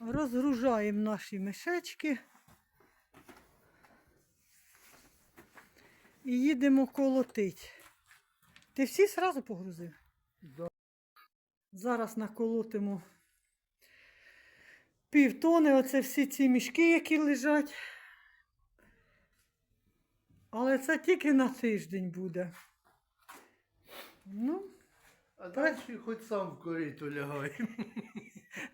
Розгружаємо наші мішечки. І їдемо колотить. Ти всі сразу погрузив? Да. Зараз наколотимо півтони, оце всі ці мішки, які лежать. Але це тільки на тиждень буде. Ну, А далі хоч сам в корито лягай.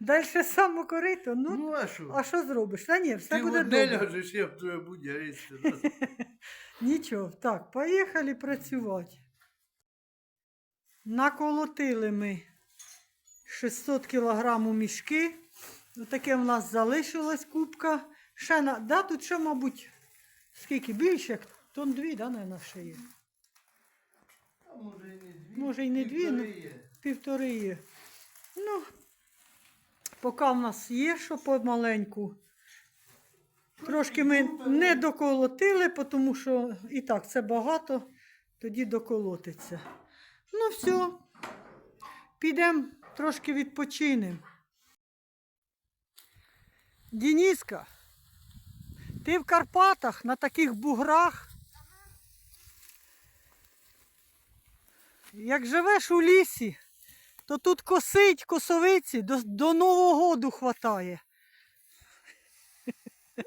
Далі саме корито. Ну, Ну а що? а що зробиш? Та ні, все Ти буде одне добре. ляжеш, я в твоє будь. Нічого, так, поїхали працювати. Наколотили ми 600 кг мішки. Таке в нас залишилась кубка. Ще на, да, тут ще, мабуть, скільки більше, як тон дві, да, наверное, ще є. Може і не дві. Може, і не дві, ну. Півтори є. Ну, поки в нас є, що помаленьку. Трошки ми не доколотили, тому що і так це багато, тоді доколотиться. Ну, все. Підемо трошки відпочинемо. Дініска, ти в Карпатах на таких буграх. Як живеш у лісі, то тут косить косовиці до, до Нового году хватає.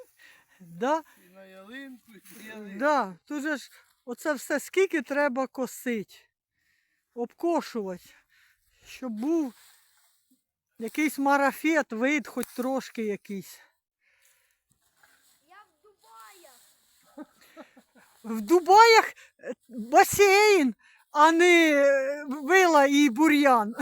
Да? І на ялинку, і ялинку. Да, тут же ж оце все скільки треба косить, обкошувати, щоб був якийсь марафет, вид хоч трошки якийсь. Я в Дубаях. В Дубаях е, басейн, а не е, вила і бур'ян.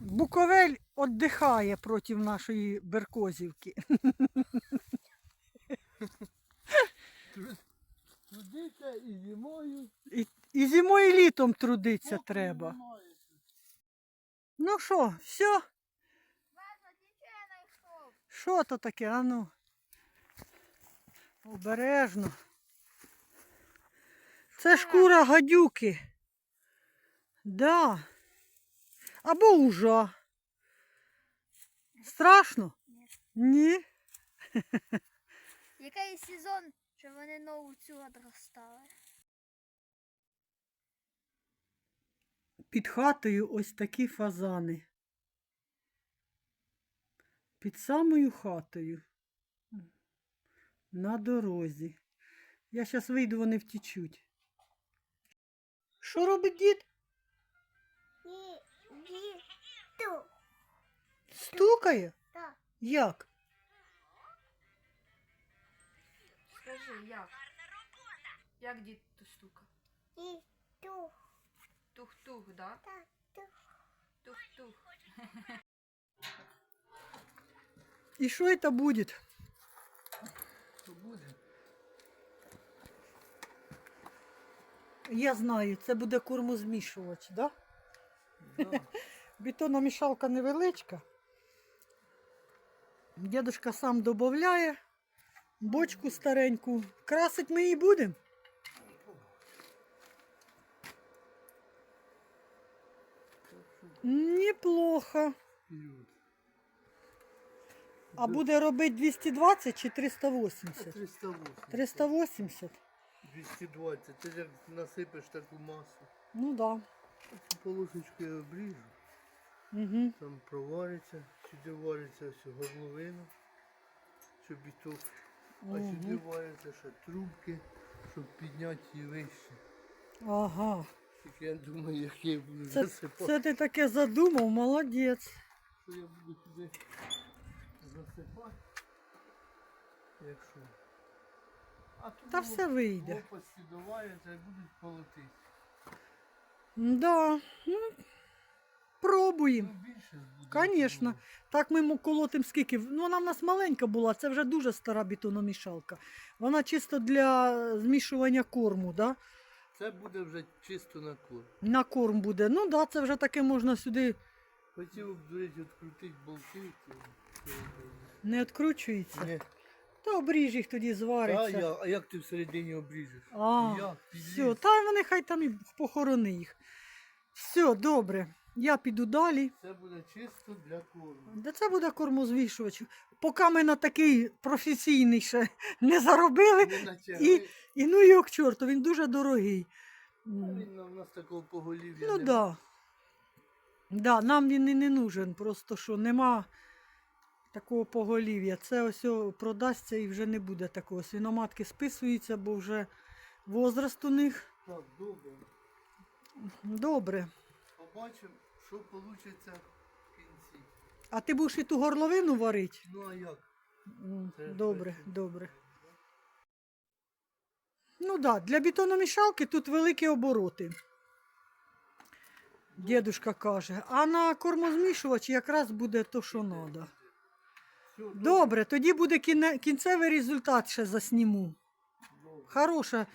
Буковель віддихає проти нашої Беркозівки. Трудиться і зимою. І, і зимою і літом трудиться треба. Ну що, все? Ладно, нічого я знайшов. Що то таке? А ну. Обережно. Це шкура гадюки. Да. Або ужа. Страшно? Ні. Який сезон, що вони нову цю одростали? Під хатою ось такі фазани. Під самою хатою. На дорозі. Я зараз вийду, вони втічуть. Що робить дід? Стукає? так. Як? Скажи, як? Як дід ту стука? І Тух-тух, да? так, ту. Тух-тух. І що це буде? То буде. Я знаю, це буде кормозмішувач, да? Да. Бетономішалка невеличка. Дідушка сам додає бочку стареньку. Красить ми її будемо. Неплохо. Вперед. А буде робити 220 чи 380? 380. 380? 220. Ти як насипеш таку масу. Ну да. Цю полосочку я обріжу. Угу. Там провариться, сюди вариться все горловина, щоб біток. А сюди варяться ще трубки, щоб підняти її вище. Ага. Тільки я думаю, як я буду Це, засипати. це ти таке задумав, молодець. Що я буду сюди засипати. Якщо. А тут Та все вийде. Лопасті доваряться і будуть колотити. Да. Ну, пробуємо. Ну буде. Конечно. Так ми мо- колотим скільки. Ну, вона в нас маленька була, це вже дуже стара бетономішалка. Вона чисто для змішування корму, да? Це буде вже чисто на кор. На корм буде. Ну да, це вже таке можна сюди Хотів б, до речі, відкрутити болти. то- не відкручується. Ні. Та обріж їх тоді А, звариться. я, а як ти всередині обріжеш? А, все, та вони хай там і похорони їх. Все, добре. Я піду далі. Це буде чисто для корму. Де це буде кормозвішувач? Поки ми на такий професійний ще не заробили. Не. І, і ну його к чорту, він дуже дорогий. А Він у нас такого поголів'я Ну нема. да. Да, нам він і не нужен, просто що нема такого поголів'я. Це ось продасться і вже не буде такого. Свіноматки списуються, бо вже возраст у них. Так, добре. Добре. Побачимо, що вийде в кінці. А ти будеш і ту горловину варити? Ну а як? Це Добре, працює. добре. Ну так, да, для бетономішалки тут великі обороти. Дідушка каже, а на кормозмішувач якраз буде то, що треба. Добре, тоді буде кіне- кінцевий результат ще засніму. Хороша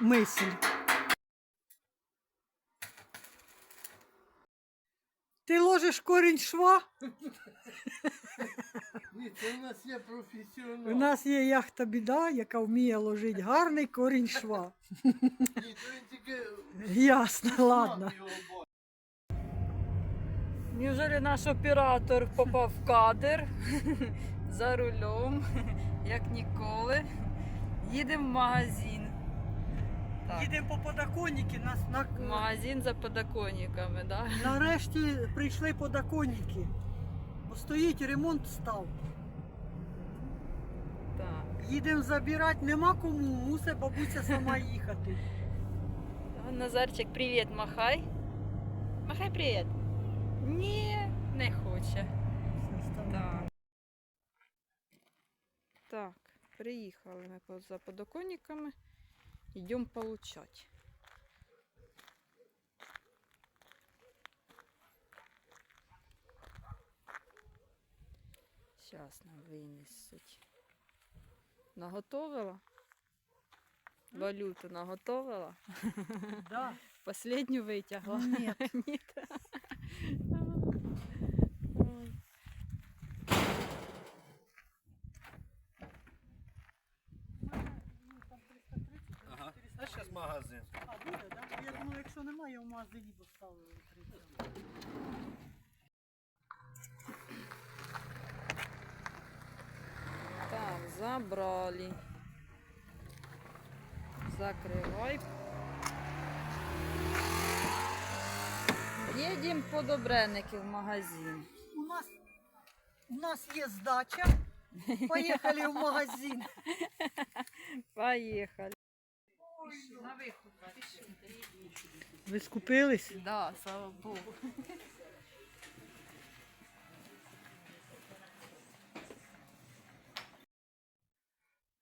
мисль. Ти ложиш корінь шва, Ні, це у нас є професіонал. у нас є яхта біда, яка вміє ложити гарний корінь шва. Ні, то він тільки Ясно, ладно. смак його бачить. Неужели наш оператор попав в кадр за рулем, як ніколи. Їдемо в магазин. Їдемо по подоконники, нас на... магазин за подоконниками, да? нарешті прийшли подоконники. Бо стоїть ремонт став. Так. Їдемо забирати, нема кому, мусить бабуся сама їхати. Назарчик, привіт, махай. Махай привіт. Ні, не хоче. Так. Так, приїхали ми за подоконниками. Йдемо получать. Зараз нам винесуть. Наготовила? Валюту наготовила? Да. Последню витягла? Ні. Ой. Ага. А зараз магазин. А, буде, да? Я думаю, якщо немає, я в магазині. Так, забрали. Закрывай. Едем по Добренники в магазин. У нас, у нас є здача. Поїхали в магазин. Поехали. На виход. Ви скупились? Да, слава Богу.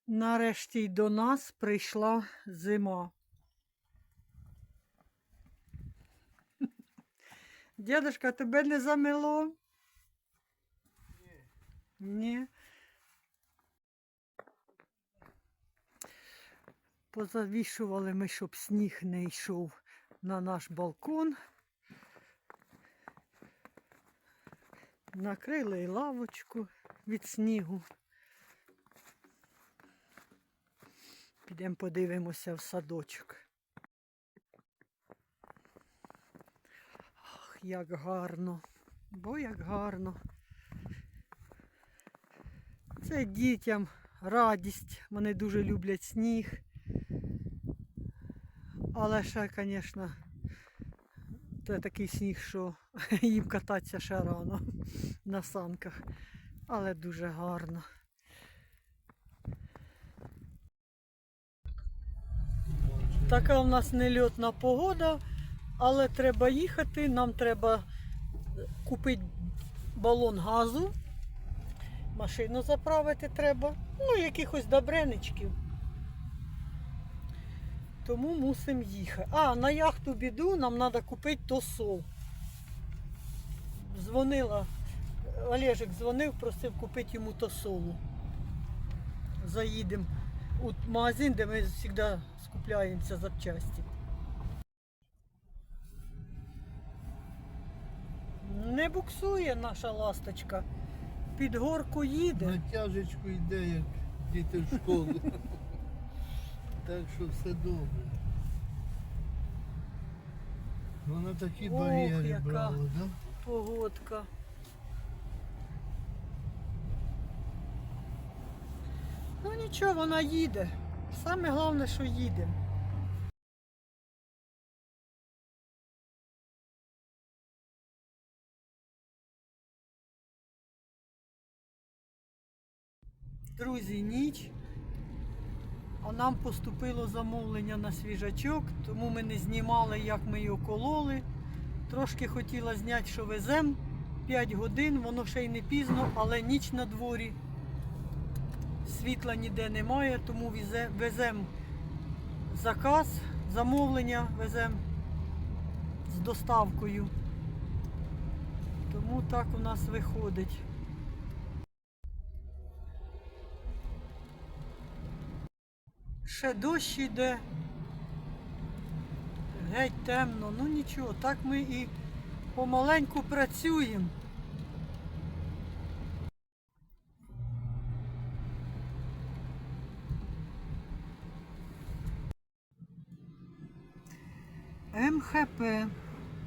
Нарешті й до нас прийшла зима. Дядушка, тебе не замело? Ні. Позавішували ми, щоб сніг не йшов на наш балкон. Накрили й лавочку від снігу. Підемо подивимося в садочок. Ах, як гарно, бо як гарно. Це дітям радість. Вони дуже люблять сніг. Але ще, звісно, це такий сніг, що їм кататися ще рано на санках. Але дуже гарно. Така у нас нельотна погода, але треба їхати. Нам треба купити балон газу, машину заправити треба, ну, якихось добреничків. Тому мусимо їхати. А, на яхту біду нам треба купити тосол. Дзвонила, Олежик дзвонив, просив купити йому тосолу. Заїдемо у магазин, де ми завжди скупляємося запчасті. Не буксує наша ласточка. Під горку їде. Натяжечку йде як діти в школу. Так що все добре. Вона такі бар'єри брала, да? Погодка. Ну нічого, вона їде. Саме головне, що їде. Друзі, ніч. А нам поступило замовлення на свіжачок, тому ми не знімали, як ми його кололи. Трошки хотіла зняти, що везем 5 годин, воно ще й не пізно, але ніч на дворі. Світла ніде немає, тому візе- везем заказ, замовлення везем з доставкою. Тому так у нас виходить. Ще дощ іде. Геть темно, ну нічого, так ми і помаленьку працюємо. МХП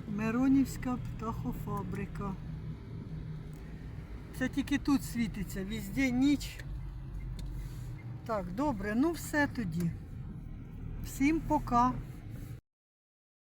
Миронівська птахофабрика. Це тільки тут світиться, везде ніч. Так, добре, ну все тоді. Всім пока.